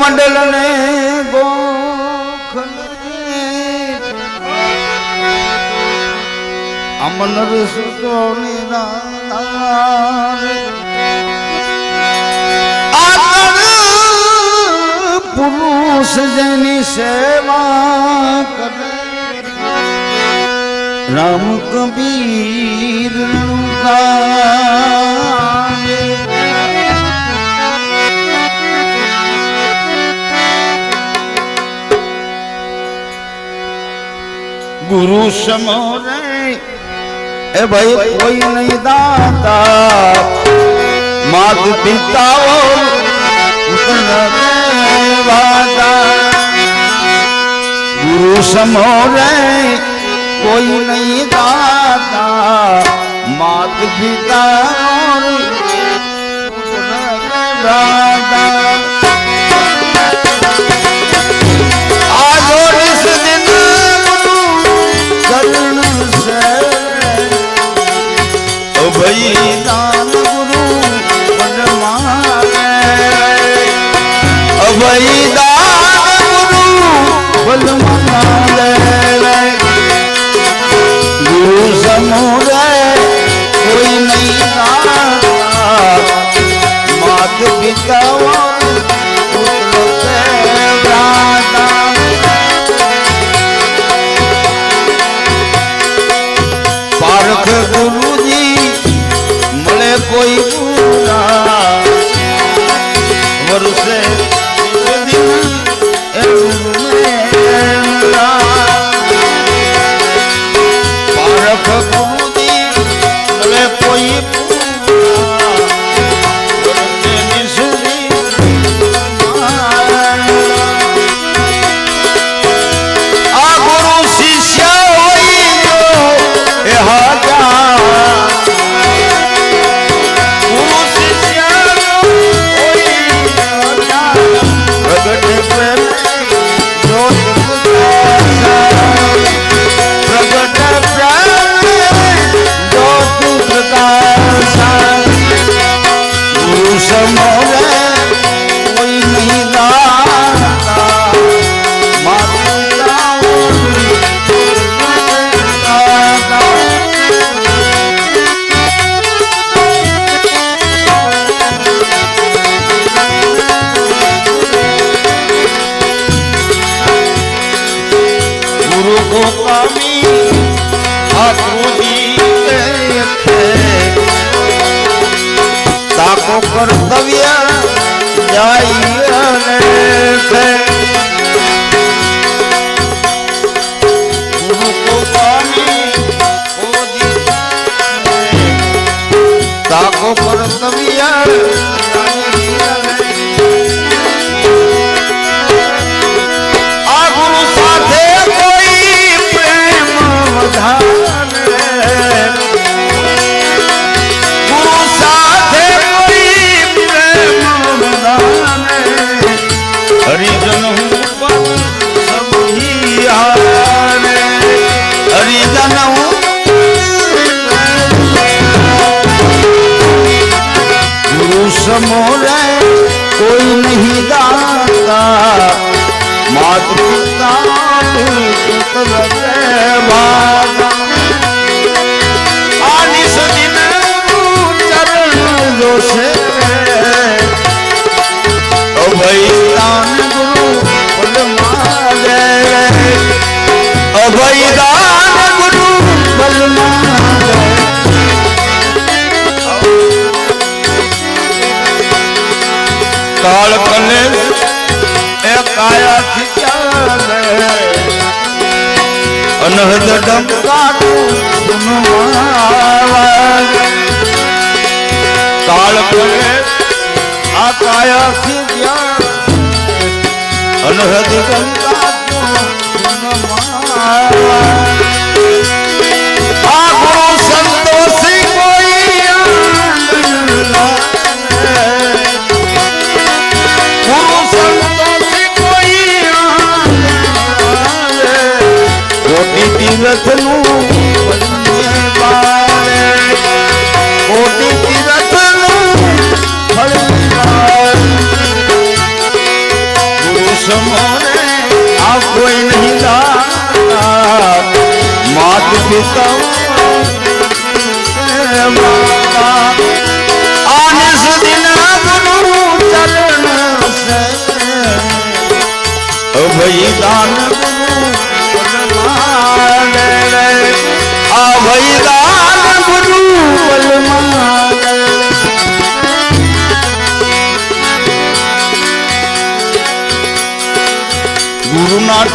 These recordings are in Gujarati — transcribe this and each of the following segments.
મંડળ ને અમનર સુતો પુરુષ જેની સેવા કરે. રામ કબીરનું ગુરુ સમોરે. એ ભાઈ, કોઈ નહીં દાતા. માત પિતાઓ ગુરુ સમોરે. કોઈ નહીં દાતા. માત પિતા દાદા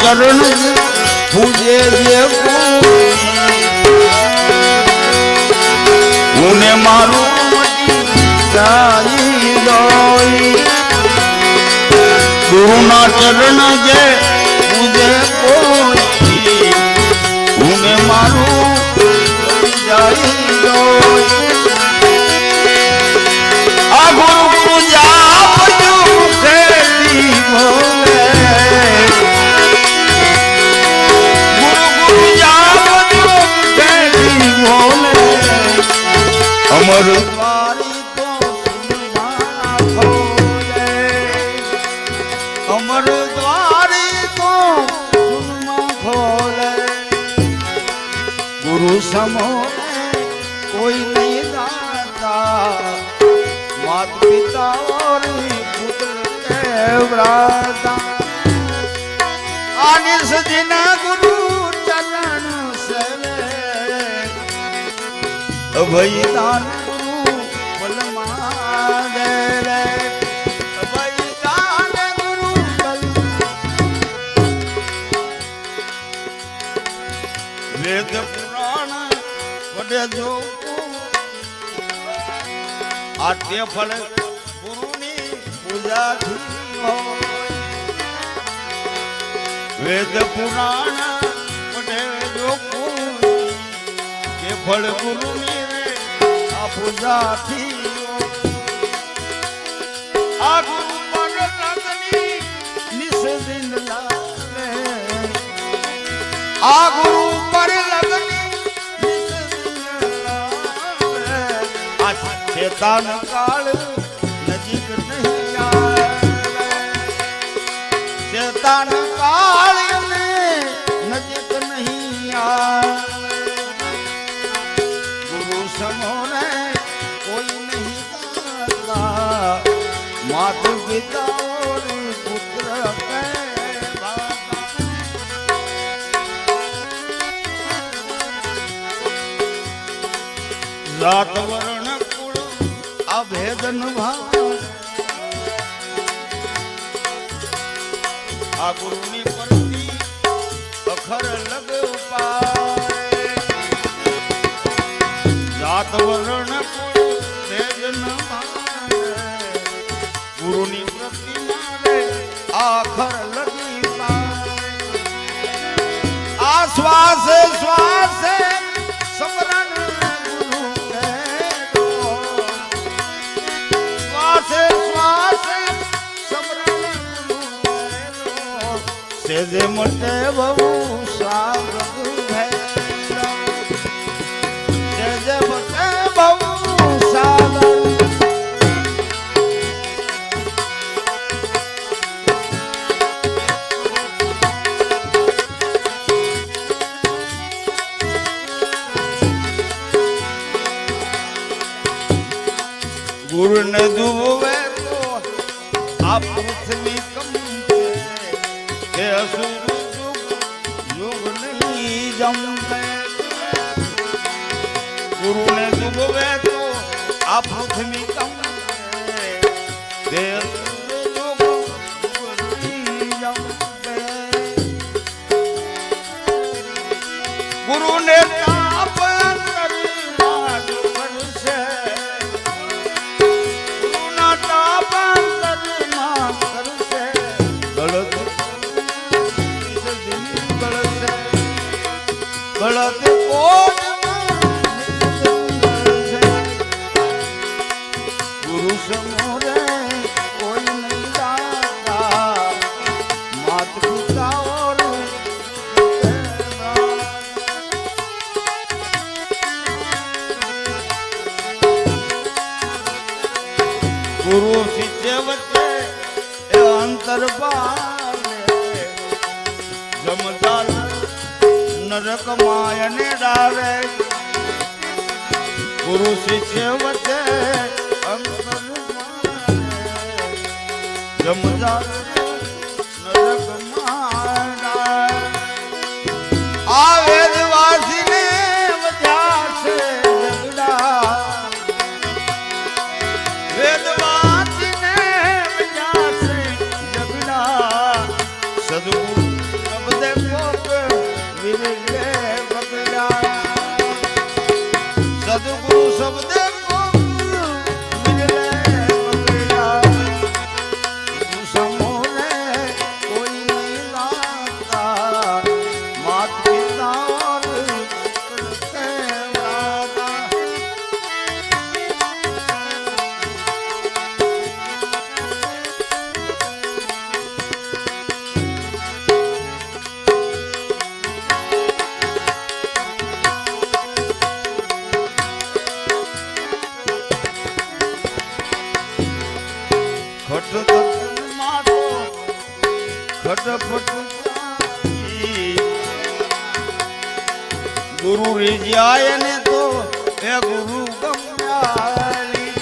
ચરણ પૂજે જે હું મારું જાય દોઈ ગુરુના ચરણ અમર ગુરુ સમો કોઈ નહીં દાતા માત પિતા और પુત્ર કેવરાતા આનિસ દિના ગુરુ ચરણ સરે ભઈ ગુરુ વેદ પુરાણ વડે જો આદ્ય ફળ ગુરુની પૂજા વેદ પુરાણ વડે જો કે ફળ ગુરુની આ પૂજા થી આ ગુરુ આ ગુરુ શેતાન કાળ નજીક નહીં શેતાન કાળ નજીક નહીં ગુરુ સમોને કોઈ નહીં માતુ પિતા પુત્ર વર્ણ કુળ ભાવ આ ગુરુની પરથી અખર લગ ઉપાય જાત વર્ણ ગુરુની પ્રતિમા આખર લગી આ શ્વાસ શ્વાસે સેજે મોટે બહુ સાગર ભેલો. સેજે મટે અસુર યુગ નહીં જંપે ગુરુ ને તો આ પૃથ્વી કમાય ને ડાવે. ગુરુ શિષ્ય વચ્ચે અંતર જમજા ખટ ખટ ગુરુ રીજાય ને તો એ ગુરુ ગમરાલી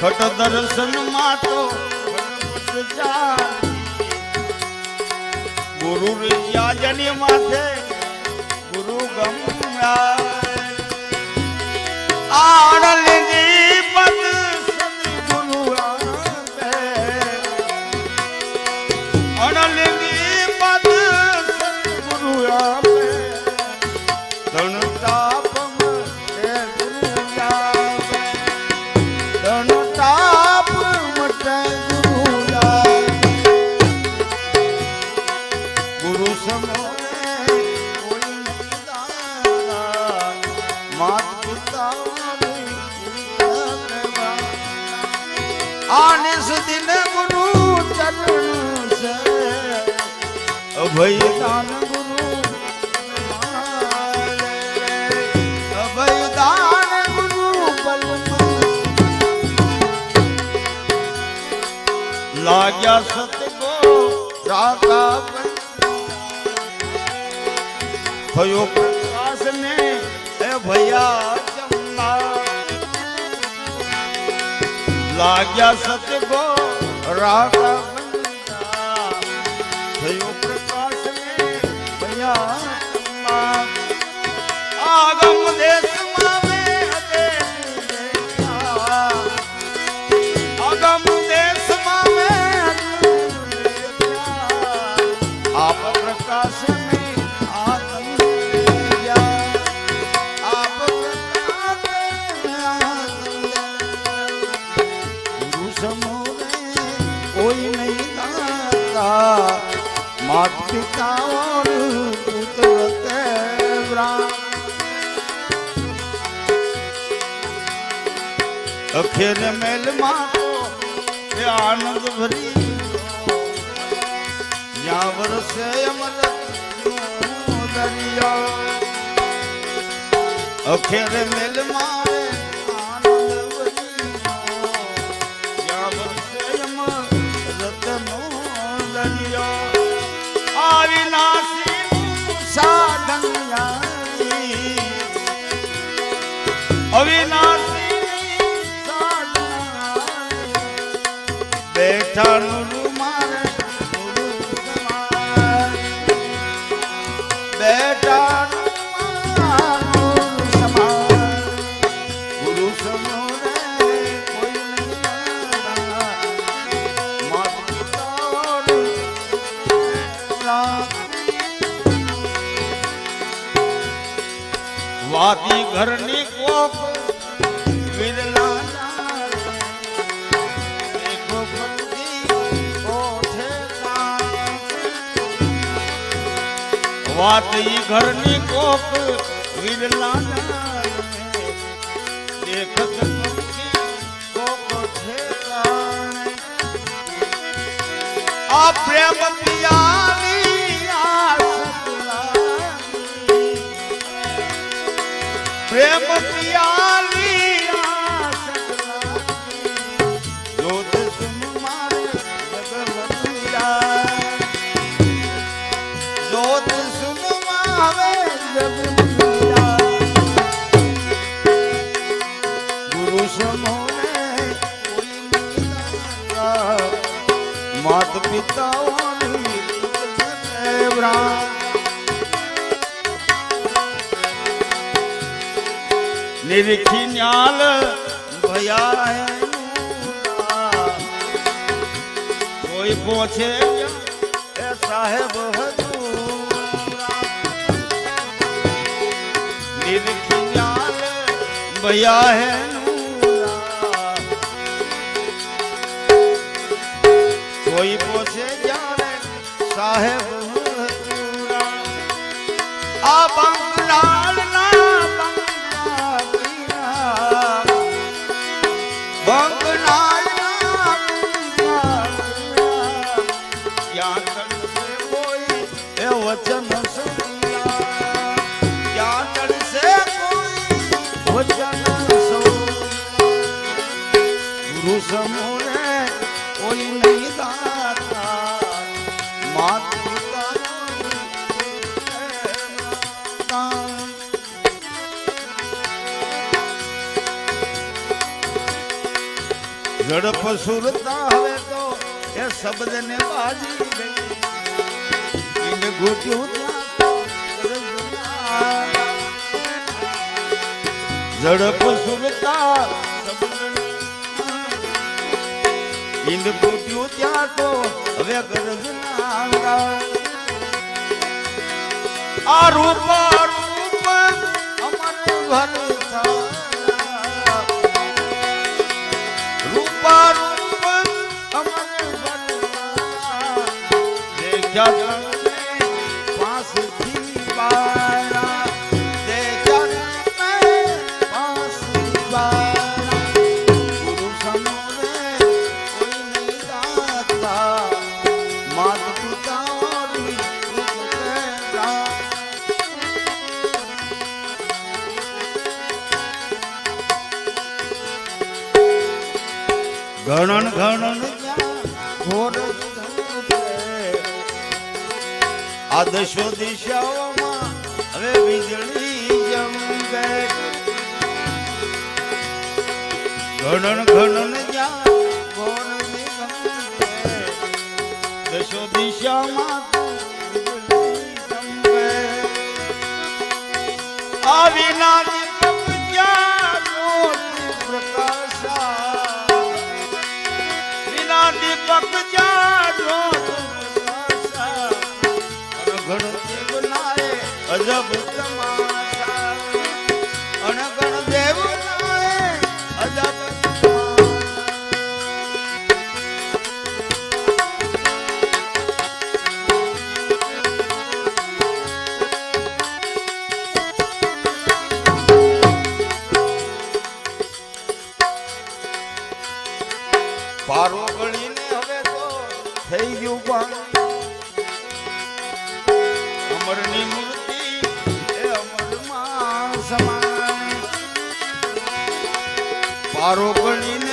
ખટ દર્શનમાં તો ગુરુ રીજા જની માથે ગુરુ ગમરા આ આજ્ઞા સત્ય ગો રાખ અખેર મેલમાં એ આનંદ ભરી. યા વરસે અમર દરિયા. અખેર મેલમાં Tarnul પ્રેમ પિયા નિરીખી ન્યાલ ભયા કોઈ પહોંચે એ સાહેબ હજુરા. નિરીખી ન્યાલ ભયા હે ઝડપ સુરતા હવે તો એ શબ્દ ને બાજી ગઈ. ગોટ્યું ઝડપ સુરતા ઇંદ ફૂટ્યું ત્યાં તો હવે ગરજ ના આ રૂપ રૂપ અમર ભરતા દેખ્યા આ દશો દિશાઓમાં હવે વીજળી જમગે ઘણન ઘણન દશો દિશામાં આવી વીજળી પારો ગળીને હવે તો થઈ ગયું પાણી. મૂર્તિ એ અમરમાં સમાન પારો ગળીને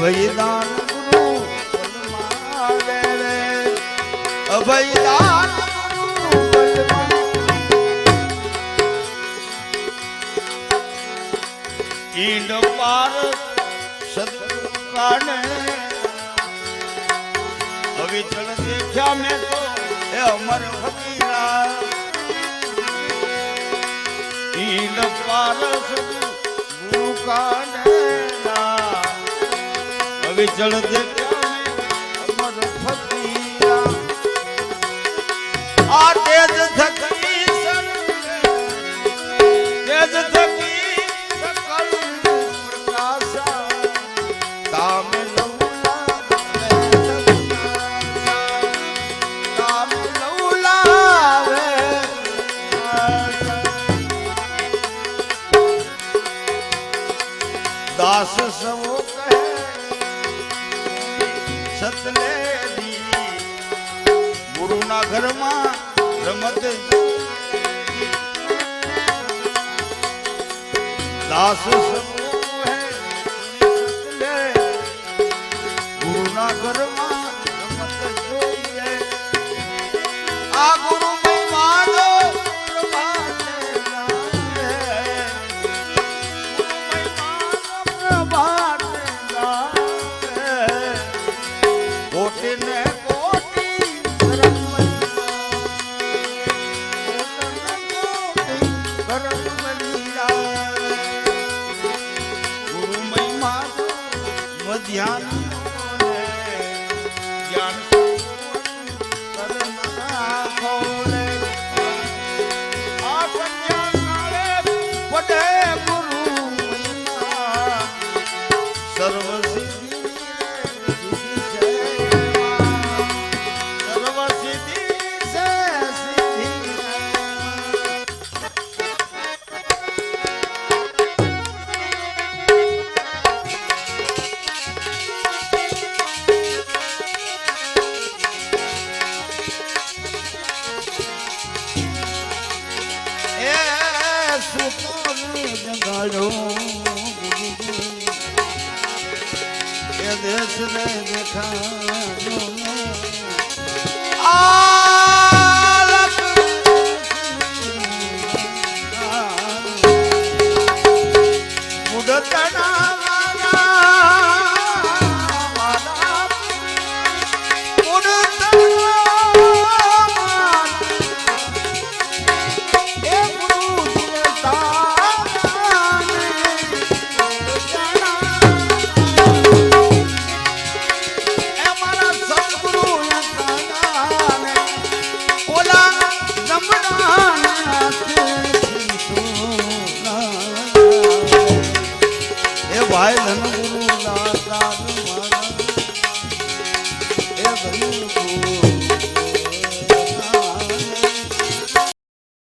અભયદાન ગુરુ અભયદાન ઈંડ પાર સદકાને અવિચળ દેખ્યા મેં તો એ અમર ફકીરા ઈંડ દેખ્યા મેં અમર ફકીરા આ તેજ થકી ಸತನಾ